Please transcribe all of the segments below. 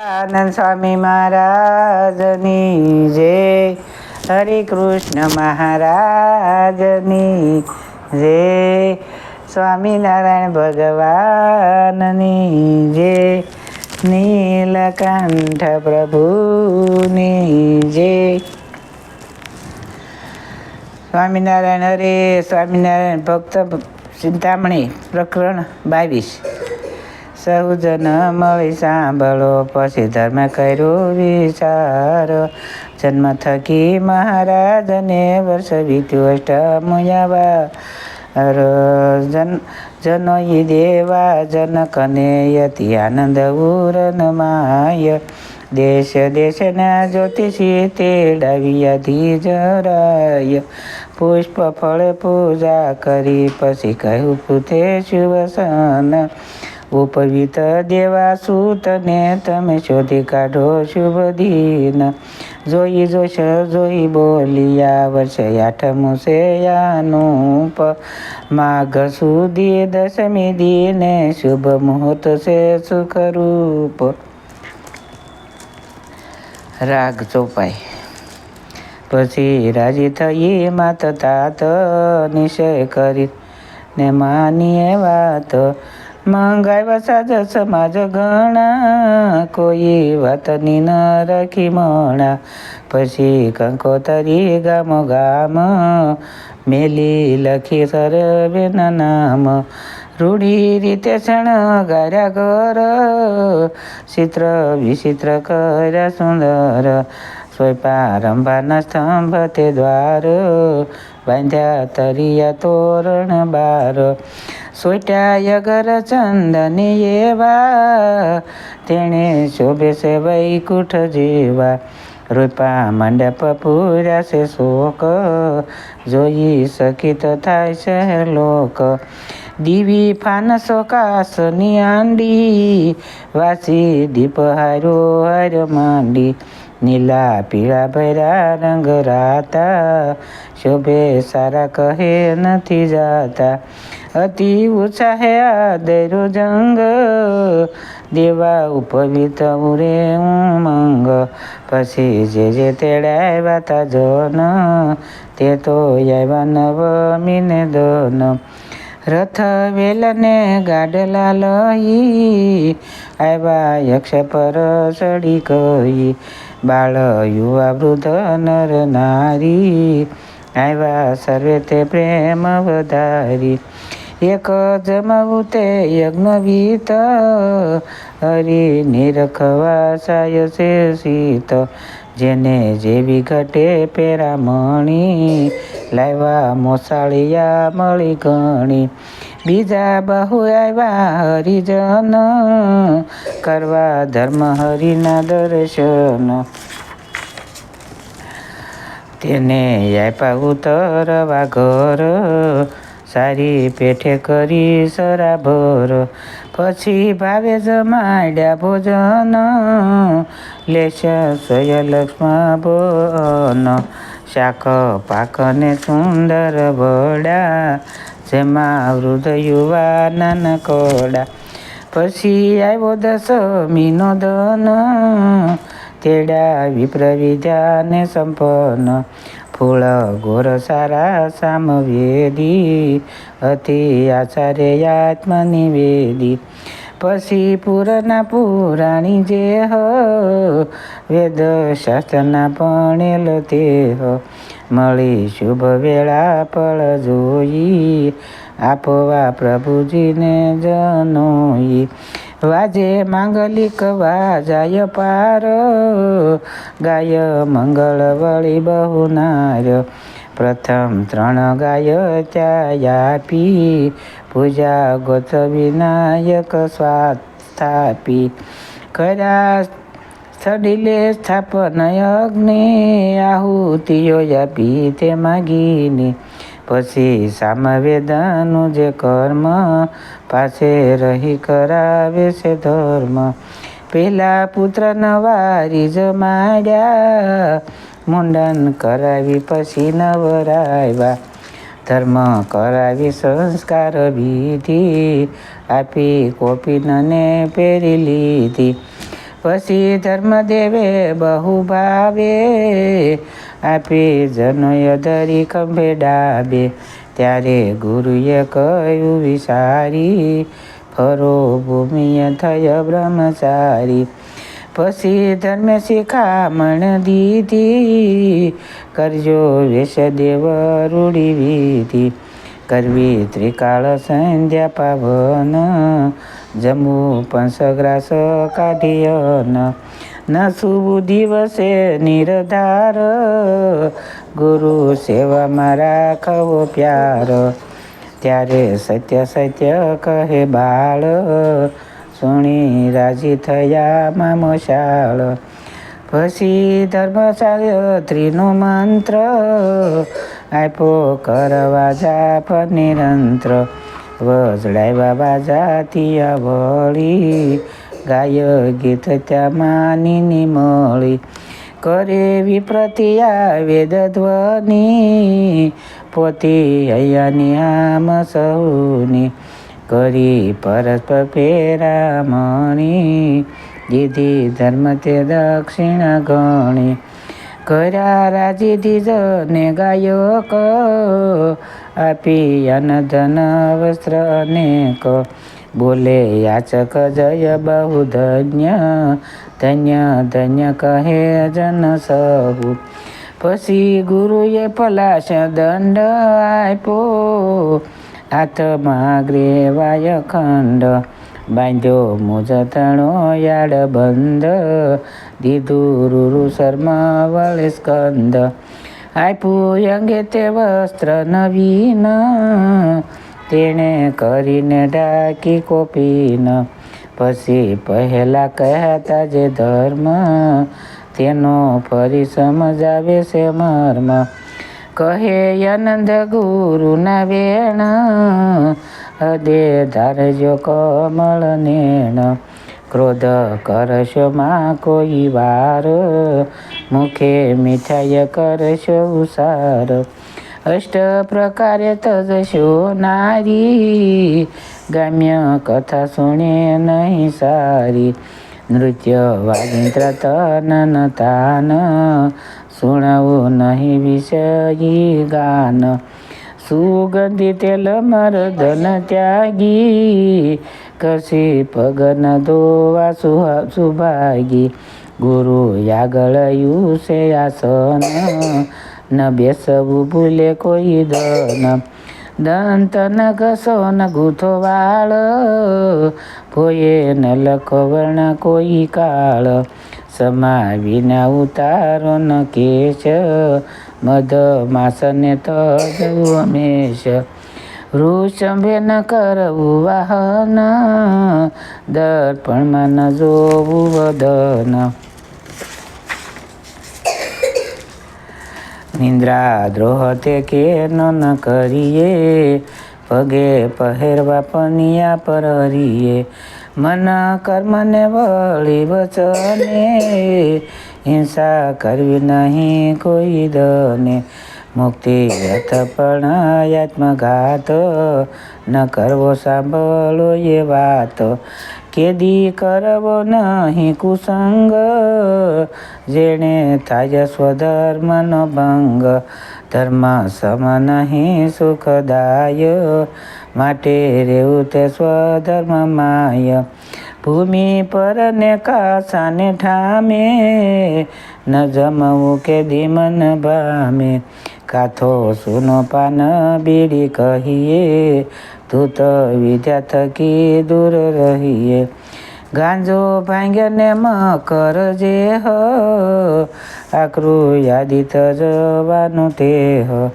આનંદ સ્વામી મહારાજની જય. હરે કૃષ્ણ મહારાજની જય. સ્વામિનારાયણ ભગવાનની જય. નીલકંઠ પ્રભુની જય. સ્વામિનારાયણ હરે, સ્વામિનારાયણ ભક્ત, ચિંતામણી પ્રકરણ બાવીસ. સહુજન મળી સાંભળો, પછી ધર્મ કર્યો વિચાર. જન્મ થકી મહારાજને વર્ષ વીત્યું અષ્ટમુયાવા જન, જનોઈ દેવા જનકને યતિ આનંદ ઉરન માય. દેશ, દેશના જ્યોતિષી તેડાવ્યા જરાય. પુષ્પ ફળ પૂજા કરી, પછી કહ્યું પૂતે શુભસન ઉપવિત દેવા સૂતને તમે શોધી કાઢો શુભ દિન. જોઈ જોશ, જોઈ બોલિયા વર્ષે આઠમું છે અનુપ માઘ સુધી દશમી દિને શુભ મુહૂર્ત છે સુખરૂપ. રાગ ચોપાઈ. પછી રાજી થઈ માત તાત નિશ્ચય કરી ને માનીએ વાત. મંગાવ્યા સાજ સમાજ ઘણા કોઈ વાતની ન રાખી મણા પછી કંકોતરી ગામ ગામ મેલી લખી સરવેના નામ રૂઢી રીતે શણગાર્યા ઘર ચિત્ર વિચિત્ર કર્યા સુંદર સ્વયંપારંભાના સ્તંભ તે દ્વાર બાંધ્યા તરિયા તોરણ બાર સોટ્યા અગર ચંદની એવા, તેણે શોભે છે વૈકુંઠ જેવા. રૂપા મંડપ પૂર્યા છે શોક, જોઈ શકી તો થાય છે લોક. દીવી ફાનસો કાસની આંડી, વાસી દીપ હારો હાર માંડી. નીલા પીળા ભૈરા રંગ રાતા શોભે સારા કહે નથી જાતા. અતિ ઉત્સાહે આદરો જંગ દેવા ઉપવિત ઉરે ઉમંગ. પછી જે જે તેડાવ્યા તા જોન, તે તો આવ્યા નવમીને દોન. રથ વેલને ગાડલા લઈ આવ્યા યક્ષ પર ચડી ગઈ. બાળ યુવા વૃદ્ધ નર નારી આવ્યા સર્વે તે પ્રેમ વધારી. એક જમાવું તે યજ્ઞવીત હરી નિરખવા સાય છે શીત જેને જેવી ઘટે પેરામણી લાવ્યા મોસાળિયા મળી ગણી. બીજા બહુ આવ્યા હરિજન, કરવા ધર્મ હરિના દર્શન. তেনে ह्यापा उतर वा घर सारी पेठे करी सरा भर, पछि भावे जमाड्या भोजन लेस सोय बन, शाक पाकने सुन्दर बडा, जेमा वृद्ध युवा नानकोडा पछि आयो दशमी नोदन તેડા વિપ્ર વિદ્યાને સંપન્ન. ફૂળ, ગોર સારા સામવેદી. અતિ આચાર્ય આત્મનિવેદી. પછી પુરાના પુરાણી જે હ વેદ શાસ્ત્રના ભણેલ તે હ. મળી શુભ વેળા પળ જોઈ, આપવા પ્રભુજીને જનોઈ. વાજે માંગલિક વાજાય પાર ગાય મંગળ વળી બહુ નાર પ્રથમ ત્રણ ગાય ત્યાં આપી પૂજા ગોત વિનાયક સ્વાસ્થાપી કર્યા સ્થળીલે સ્થાપન અગ્નિ આહુતિઓ આપી તે માગીને પછી સામવેદાનું જે કર્મ પાસે રહી કરાવે છે ધર્મ પેલા પુત્ર નવારી જમાડ્યા મુંડન કરાવી પછી નવરાવ્યા ધર્મ કરાવી સંસ્કાર વિધિ આપી કોપીનને પહેરી લીધી પછી ધર્મદેવે બહુ ભાવે આપી જનય ધરી ખંભે ડાબે. ત્યારે ગુરુએ કહ્યું, વિસારી, ફરો ભૂમિએ થય બ્રહ્મચારી. પછી ધર્મ શિખામણ દીધી. કરજો વેશદેવ રૂડી વિધિ. કરવી ત્રિકાળ સંધ્યા પાવન. જમવું પંચગ્રાસ કાઢિયન ન. શુભ દિવસે નિર્ધાર. ગુરુ સેવામાં રાખવો પ્યાર. ત્યારે સત્ય સત્ય કહે બાળ. સુણી રાજી થયા મામશાળ પછી ત્રિનો મંત્ર. આપો કરવા જાપ નિરંત્ર. વજડાવ્યા જાતિયા વળી ગાય ગીત ત્યાં માની મળી. કરે વિપ્રતિયા વેદ ધ્વનિ, પોતી અહીંયાની આમ સૌની. કરી પરસ્પર પેરામણી, દીધી ધર્મ તે દક્ષિણ ગણી. કર્યા રાજી દીજને ગાયક આપી અનધન વસ્ત્ર અનેક. બોલે યાચક જય બહુ ધન્ય ધન્ય ધન્ય કહે જન સહુ. પછી ગુરુએ પલાશ દંડ આપ્યો. હાથમાં ગ્રેવાય ખંડ, બાંધ્યો મુજતણો યાડ બંધ. દીધું રૂરુ શર્મા વળે સ્કંદ. આપ્યું અંગે તે વસ્ત્ર નવીન, તેણે કરીને ઢાંકી કોપીન. પછી પહેલા કહેતા જે ધર્મ, તેનો ફરી સમજાવે છે મર્મ. કહે, આનંદ ગુરુના વેણ, હદે ધારજો કમળ નેણ. ક્રોધ કરશો માં કોઈ વાર मुखे मिठाय कर शोसार अष्ट प्रकारे तज नारी. गाम्य कथा सुने नाही सारी. नृत्य वादिंत्र तन तान. सुणवू नाही विषयी गान. सुगंधी तेल मर्दन त्यागी. कसे पगन दोवा सुहा सुभागी. ગુરુ યાગળયું છે આસન. ન બેસવું ભૂલે કોઈ દન દંત ન ઘસો, ન ગૂંથો વાળ. ભોયે ન લખો વર્ણ કોઈ કાળ. સમા વિના ઉતારો ન કેશ. મધ માસને તજ હમેશ. વૃષંભે ન કરવું વાહન. દર્પણમાં ન જોવું વદન. નિંદ્રા દ્રોહ તે કે ન કરીએ? પગે પહેરવા પનિયા પર હરીએ. મન કર્મને વળી વચને. હિંસા કરવી નહીં કોઈ દને. મુક્તિ અથ પણ આત્મઘાત ન કરવો સાંભળો એ વાત. કેદી કરવો નહીં કુસંગ? જેણે થાય સ્વધર્મનો ભંગ ધર્મ સમ નહીં સુખદાય. માટે રહેવું તે સ્વધર્મ માય. ભૂમિ પર ને કાસાને ઠામે, ન જમવું કે ધીમન ભામે. કાથો સુનો પાન બીડી કહીએ તું તો વિદ્યા થકી દૂર રહીએ. ગાંજો ભાંગ્યને મકર જે હ, આકરું યાદી જવાનું તે હ.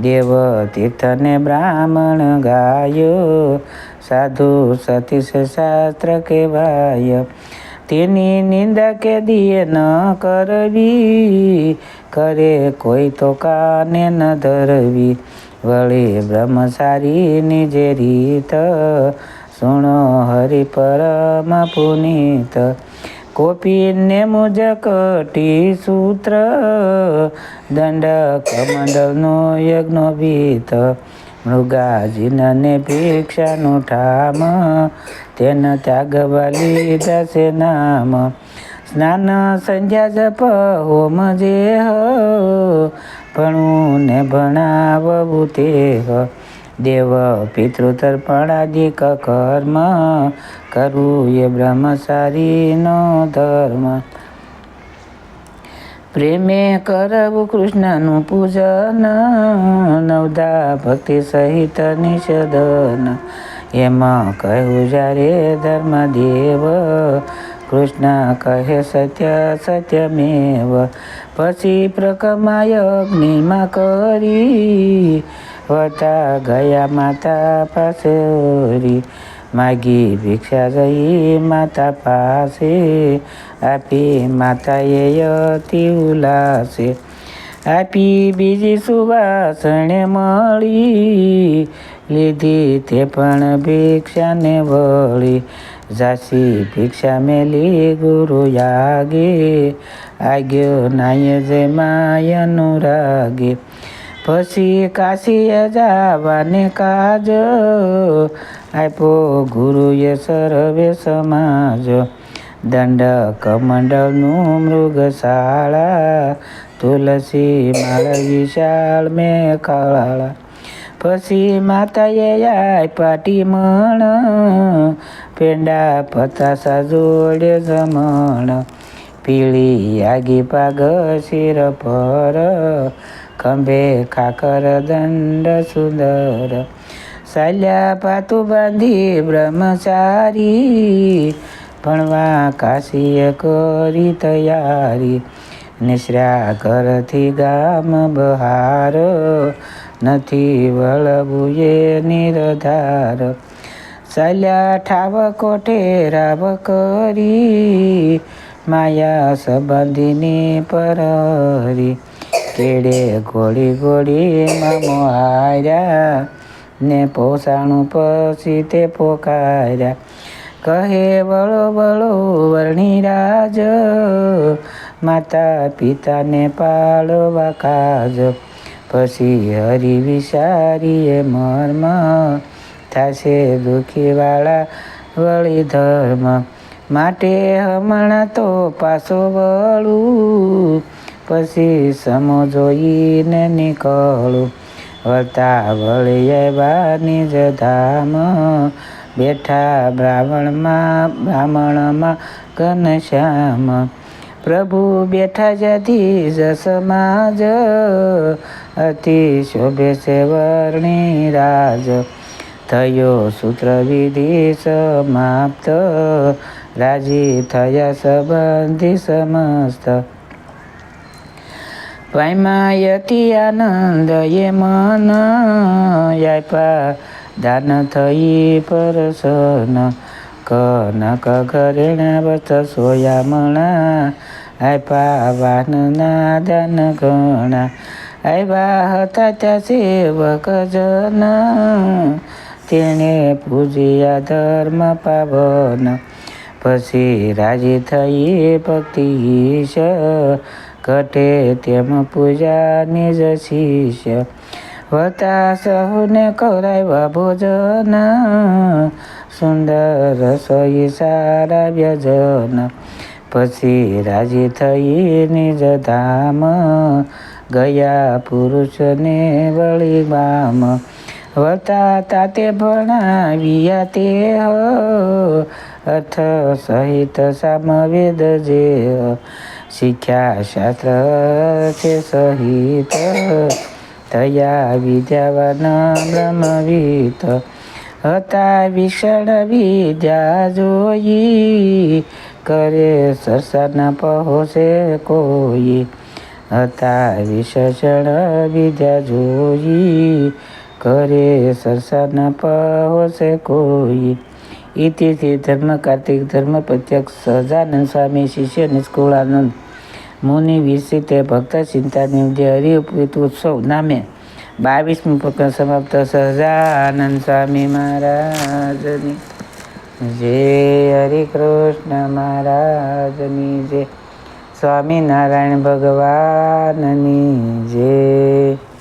દેવ તીર્થને બ્રાહ્મણ ગાયો, સાધુ સતીશ શાસ્ત્ર કહેવાય. તેની નિંદા કે દિયે ન કરવી, કરે કોઈ તો કાને ન ધરવી. વળી બ્રહ્મચારીની જે રીત, સુણો હરિ પરમ પુનીત. કોપીને મુજ કટી સૂત્ર દંડક મંડળનો યજ્ઞ ભીત. મૃગાજીને ભિક્ષાનું ઠામ, તેન ત્યાગ બલી દશે નામ. સ્નાન સંધ્યા જપ હોમ જે ભણવું ને ભણાવવું તે દેવ પિતૃ કર્મ કરવું એ બ્રહ્મચારીનો ધર્મ. પ્રેમે કરવું કૃષ્ણનું પૂજન, નવદા ભક્તિ સહિત નિષદન એમાં કહ્યું, જ્યારે ધર્મદેવ કૃષ્ણ કહે સત્ય સત્યમેવ પછી પ્રકમાય અગ્નિમાં કરી વતા ગયા માતા પાસરી માગી ભિક્ષા જઈ માતા પાસે આપી માતાએ અતિ ઉલ્લાસે આપી બીજી સુવાસણે મળી લીધી તે પણ ભિક્ષાને વળી ઝાસી ભિક્ષા મેલી ગુરુ યાગે, આગ્યો નાય જે માય રાગે પછી કાશીએ જાવાને કાજ, આપ્યો ગુરુએ સર્વે સમાજ. દંડ કમંડળનું મૃગશાળા તુલસી માળ વિશાળ મેં કાળા પછી માતાએ આપ્યા મણ પેંડા પતાસા જોડે જમણ. પીળી આગી પાગ શિર પર. ખંભે ખાકર દંડ સુંદર. સાલ્યા પાતું બાંધી બ્રહ્મચારી. ભણવા કાશીએ કરી તૈયારી. નિશ્રા ઘરથી ગામ બહાર. નથી વળવું એ નિરધાર. ચાલ્યા ઠાવ કોઠે રાવ કરી, માયા સંબંધીની પરરી કેડે ગોળી ગોળી મામો હાર્યા, ને પોસાણું પછી તે પોકાર્યા. કહે, વળો વળો, વર્ણી રાજ, માતા પિતાને પાળવા કાજ. પછી હરી વિચારીએ મર્મ થશે દુઃખીવાળા વળી ધર્મ માટે હમણાં તો પાછો વળું, પછી સમો જોઈને નીકળું. વળતા વળી આવ્યા જ ધામ. બેઠા બ્રાહ્મણમાં બ્રાહ્મણમાં ઘનશ્યામ પ્રભુ બેઠા જતી જસમાજ અતિ શોભે છે વર્ણી રાજ. થયો સૂત્ર વિધિ સમાપ્ત રાજી થયા સંબંધી સમસ્ત પાયમાયતી આનંદ એ મન આપ્યા દાન થઈ પરસન કનક ઘરેણા વત સોયામણા આપ્યા વાહનના દાન ગણા આવ્યા હતા ત્યાં સેવક જન તેણે પૂજ્યા ધર્મ પાવન પછી રાજી થઈ ભક્તિ ઈશ ઘટે તેમ પૂજા નિજ શિષ્ય વતા સહુને કરાવ્યા ભોજન સુંદર રસોઈ સારા વ્યજન પછી રાજી થઈ નિજ ધામ ગયા પુરુષને વળી બામ વતા તાતે ભણાવ્યા તે અર્થ સહિત સામવેદ જે શીખ્યા શાસ્ત્ર છે સહિત થયા વિદ્યાવાન બ્રહ્મવિત. હતા વિષણ વિદ્યા જોઈ, કરે સરસાના પહોંચે કોઈ. હતા વિશેષણ વિદ્યા જોઈ કરે સરસાના પહોંચે કોઈ ઇતિથી ધર્મ કાર્તિક ધર્મ પ્રત્યક્ષ સહજાનંદ સ્વામી શિષ્ય નિષ્કુળાનંદ મુનિ વિરસિત ભક્ત ચિંતાની જે હરિપ્રીત ઉત્સવ નામે બાવીસમી પ્રકરણ સમાપ્ત સહજાનંદ સ્વામી મહારાજની જય હરિ કૃષ્ણ મહારાજની જય સ્વામિનારાયણ ભગવાનની જય